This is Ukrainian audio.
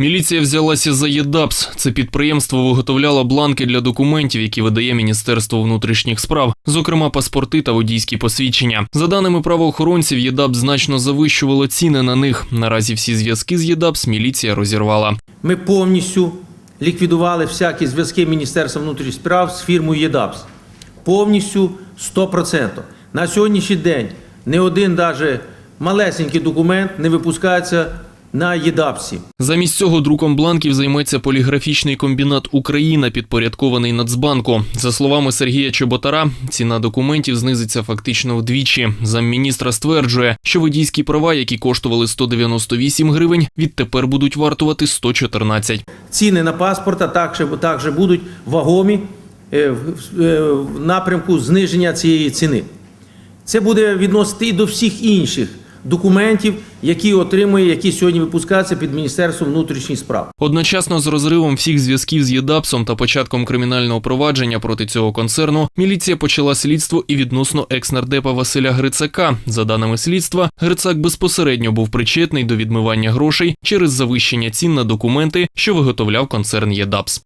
Міліція взялася за ЄДАПС. Це підприємство виготовляло бланки для документів, які видає Міністерство внутрішніх справ, зокрема паспорти та водійські посвідчення. За даними правоохоронців, ЄДАПС значно завищувало ціни на них. Наразі всі зв'язки з ЄДАПС міліція розірвала. Ми повністю ліквідували всякі зв'язки Міністерства внутрішніх справ з фірмою ЄДАПС. Повністю 100%. На сьогоднішній день не один навіть малесенький документ не випускається на ЄДАПСі. Замість цього друком бланків займеться поліграфічний комбінат Україна, підпорядкований Нацбанку. За словами Сергія Чоботара, ціна документів знизиться фактично вдвічі. Замміністра стверджує, що водійські права, які коштували 198 гривень, відтепер будуть вартувати 114. Ціни на паспорта також, також будуть вагомі е, е, в напрямку зниження цієї ціни. Це буде відносити і до всіх інших документів, які отримує, які сьогодні випускаються під Міністерством внутрішніх справ. Одночасно з розривом всіх зв'язків з ЄДАПСом та початком кримінального провадження проти цього концерну, міліція почала слідство і відносно екс-нардепа Василя Грицака. За даними слідства, Грицак безпосередньо був причетний до відмивання грошей через завищення цін на документи, що виготовляв концерн ЄДАПС.